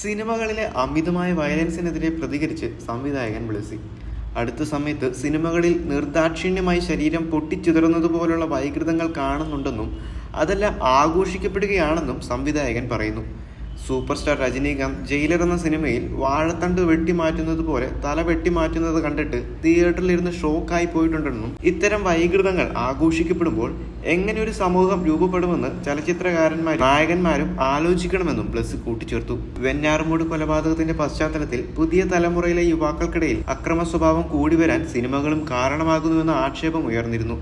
സിനിമകളിലെ അമിതമായ വയലൻസിനെതിരെ പ്രതികരിച്ച് സംവിധായകൻ ബ്ലസി അടുത്ത സമയത്ത് സിനിമകളിൽ നിർദാക്ഷിണ്യമായി ശരീരം പൊട്ടിച്ചിതറുന്നതുപോലുള്ള വൈകൃതങ്ങൾ കാണുന്നുണ്ടെന്നും അതെല്ലാം ആഘോഷിക്കപ്പെടുകയാണെന്നും സംവിധായകൻ പറയുന്നു. സൂപ്പർ സ്റ്റാർ രജനീകാന്ത് ജയിലർ എന്ന സിനിമയിൽ വാഴത്തണ്ട് വെട്ടിമാറ്റുന്നത് പോലെ തല വെട്ടിമാറ്റുന്നത് കണ്ടിട്ട് തിയേറ്ററിലിരുന്ന് ഷോക്കായി പോയിട്ടുണ്ടെന്നും ഇത്തരം വൈകൃതങ്ങൾ ആഘോഷിക്കപ്പെടുമ്പോൾ എങ്ങനെ ഒരു സമൂഹം രൂപപ്പെടുമെന്ന് ചലച്ചിത്രകാരന്മാരും നായകന്മാരും ആലോചിക്കണമെന്നും ബ്ലസ് കൂട്ടിച്ചേർത്തു. വെഞ്ഞാറുമൂട് കൊലപാതകത്തിന്റെ പശ്ചാത്തലത്തിൽ പുതിയ തലമുറയിലെ യുവാക്കൾക്കിടയിൽ അക്രമ സ്വഭാവം കൂടി വരാൻ സിനിമകളും കാരണമാകുന്നുവെന്ന ആക്ഷേപം ഉയർന്നിരുന്നു.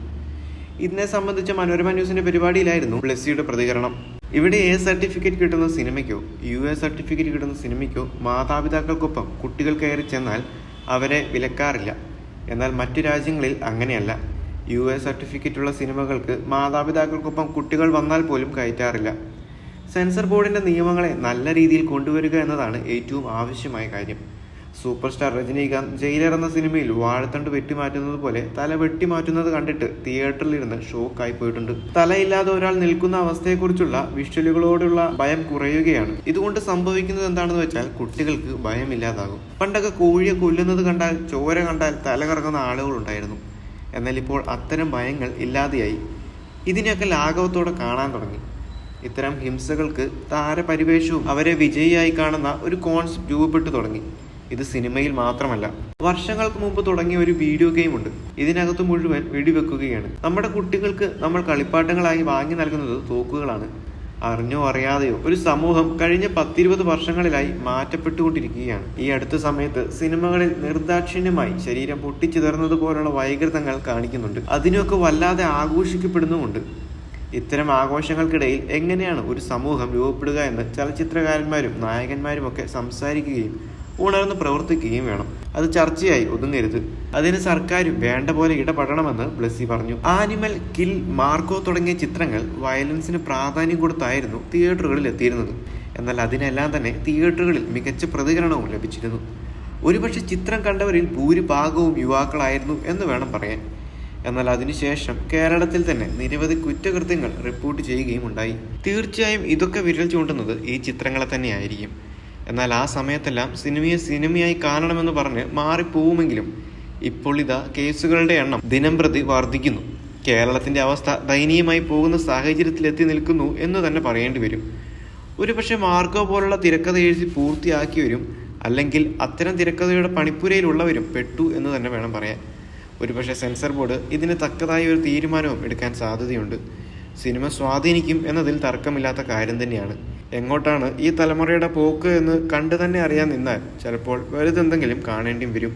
ഇതിനെ സംബന്ധിച്ച മനോരമ ന്യൂസിന്റെ പരിപാടിയിലായിരുന്നു ബ്ലസ്സിയുടെ പ്രതികരണം. ഇവിടെ എ സർട്ടിഫിക്കറ്റ് കിട്ടുന്ന സിനിമയ്ക്കോ യു എ സർട്ടിഫിക്കറ്റ് കിട്ടുന്ന സിനിമയ്ക്കോ മാതാപിതാക്കൾക്കൊപ്പം കുട്ടികൾ കയറി ചെന്നാൽ അവരെ വിലക്കാറില്ല. എന്നാൽ മറ്റു രാജ്യങ്ങളിൽ അങ്ങനെയല്ല. യു എ സർട്ടിഫിക്കറ്റുള്ള സിനിമകൾക്ക് മാതാപിതാക്കൾക്കൊപ്പം കുട്ടികൾ വന്നാൽ പോലും കയറ്റാറില്ല. സെൻസർ ബോർഡിന്റെ നിയമങ്ങളെ നല്ല രീതിയിൽ കൊണ്ടുവരിക എന്നതാണ് ഏറ്റവും ആവശ്യമായ കാര്യം. സൂപ്പർ സ്റ്റാർ രജനീകാന്ത് ജയിലർ എന്ന സിനിമയിൽ വാഴത്തണ്ട് വെട്ടിമാറ്റുന്നത് പോലെ തല വെട്ടിമാറ്റുന്നത് കണ്ടിട്ട് തിയേറ്ററിലിരുന്ന് ഷോക്കായി പോയിട്ടുണ്ട്. തലയില്ലാതെ ഒരാൾ നിൽക്കുന്ന അവസ്ഥയെക്കുറിച്ചുള്ള വിഷ്വലുകളോടുള്ള ഭയം കുറയുകയാണ്. ഇതുകൊണ്ട് സംഭവിക്കുന്നത് എന്താണെന്ന് വെച്ചാൽ കുട്ടികൾക്ക് ഭയമില്ലാതാകും. പണ്ടൊക്കെ കോഴിയെ കൊല്ലുന്നത് കണ്ടാൽ ചോര കണ്ടാൽ തല കറങ്ങുന്ന ആളുകളുണ്ടായിരുന്നു. എന്നാൽ ഇപ്പോൾ അത്തരം ഭയങ്ങൾ ഇല്ലാതെയായി. ഇതിനെയൊക്കെ ലാഘവത്തോടെ കാണാൻ തുടങ്ങി. ഇത്തരം ഹിംസകൾക്ക് താരപരിവേഷവും അവരെ വിജയിയായി കാണുന്ന ഒരു കോൺസെപ്റ്റ് രൂപപ്പെട്ടു തുടങ്ങി. ഇത് സിനിമയിൽ മാത്രമല്ല. വർഷങ്ങൾക്ക് മുമ്പ് തുടങ്ങിയ ഒരു വീഡിയോ ഗെയിം ഉണ്ട്. ഇതിനകത്ത് മുഴുവൻ വെടിവെക്കുകയാണ്. നമ്മുടെ കുട്ടികൾക്ക് നമ്മൾ കളിപ്പാട്ടങ്ങളായി വാങ്ങി നൽകുന്നത് തോക്കുകളാണ്. അറിഞ്ഞോ അറിയാതെയോ ഒരു സമൂഹം കഴിഞ്ഞ പത്തിരുപത് വർഷങ്ങളിലായി മാറ്റപ്പെട്ടുകൊണ്ടിരിക്കുകയാണ്. ഈ അടുത്ത സമയത്ത് സിനിമകളിൽ നിർദാക്ഷിണ്യമായി ശരീരം പൊട്ടിച്ചിതറുന്നതുപോലുള്ള വൈകൃതങ്ങൾ കാണിക്കുന്നുണ്ട്. അതിനൊക്കെ വല്ലാതെ ആഘോഷിക്കപ്പെടുന്നുമുണ്ട്. ഇത്തരം ആഘോഷങ്ങൾക്കിടയിൽ എങ്ങനെയാണ് ഒരു സമൂഹം രൂപപ്പെടുക എന്ന് ചലച്ചിത്രകാരന്മാരും നായകന്മാരും ഒക്കെ സംസാരിക്കുകയും ഉണർന്ന് പ്രവർത്തിക്കുകയും വേണം. അത് ചർച്ചയായി ഒതുങ്ങരുത് അതിന് സർക്കാർ വേണ്ട പോലെ ഇടപെടണമെന്ന് ബ്ലസ്സി പറഞ്ഞു. ആനിമൽ കിൽ മാർക്കോ തുടങ്ങിയ ചിത്രങ്ങൾ വയലൻസിന് പ്രാധാന്യം കൊടുത്തായിരുന്നു തിയേറ്ററുകളിൽ എത്തിയിരുന്നത്. എന്നാൽ അതിനെല്ലാം തന്നെ തിയേറ്ററുകളിൽ മികച്ച പ്രതികരണവും ലഭിച്ചിരുന്നു. ഒരുപക്ഷെ ചിത്രം കണ്ടവരിൽ ഭൂരിഭാഗവും യുവാക്കളായിരുന്നു എന്ന് വേണം പറയാൻ. എന്നാൽ അതിനുശേഷം കേരളത്തിൽ തന്നെ നിരവധി കുറ്റകൃത്യങ്ങൾ റിപ്പോർട്ട് ചെയ്യുകയും ഉണ്ടായി. തീർച്ചയായും ഇതൊക്കെ വിരൽ ചൂണ്ടുന്നത് ഈ ചിത്രങ്ങളെ തന്നെയായിരിക്കും. എന്നാൽ ആ സമയത്തെല്ലാം സിനിമയെ സിനിമയായി കാണണമെന്ന് പറഞ്ഞ് മാറിപ്പോവുമെങ്കിലും ഇപ്പോൾ ഇതാ കേസുകളുടെ എണ്ണം ദിനംപ്രതി വർദ്ധിക്കുന്നു. കേരളത്തിന്റെ അവസ്ഥ ദയനീയമായി പോകുന്ന സാഹചര്യത്തിലെത്തി നിൽക്കുന്നു എന്ന് തന്നെ പറയേണ്ടി വരും. ഒരുപക്ഷെ മാർഗോ പോലുള്ള തിരക്കഥ എഴുതി പൂർത്തിയാക്കിയവരും അല്ലെങ്കിൽ അത്തരം തിരക്കഥയുടെ പണിപ്പുരയിലുള്ളവരും പെട്ടു എന്ന് തന്നെ വേണം പറയാൻ. ഒരുപക്ഷെ സെൻസർ ബോർഡ് ഇതിന് തക്കതായ ഒരു തീരുമാനവും എടുക്കാൻ സാധ്യതയുണ്ട്. സിനിമ സ്വാധീനിക്കും എന്നതിൽ തർക്കമില്ലാത്ത കാര്യം തന്നെയാണ്. എങ്ങോട്ടാണ് ഈ തലമുറയുടെ പോക്ക് എന്ന് കണ്ടു തന്നെ അറിയാൻ നിന്നാൽ ചിലപ്പോൾ വലുതെന്തെങ്കിലും കാണേണ്ടിയും വരും.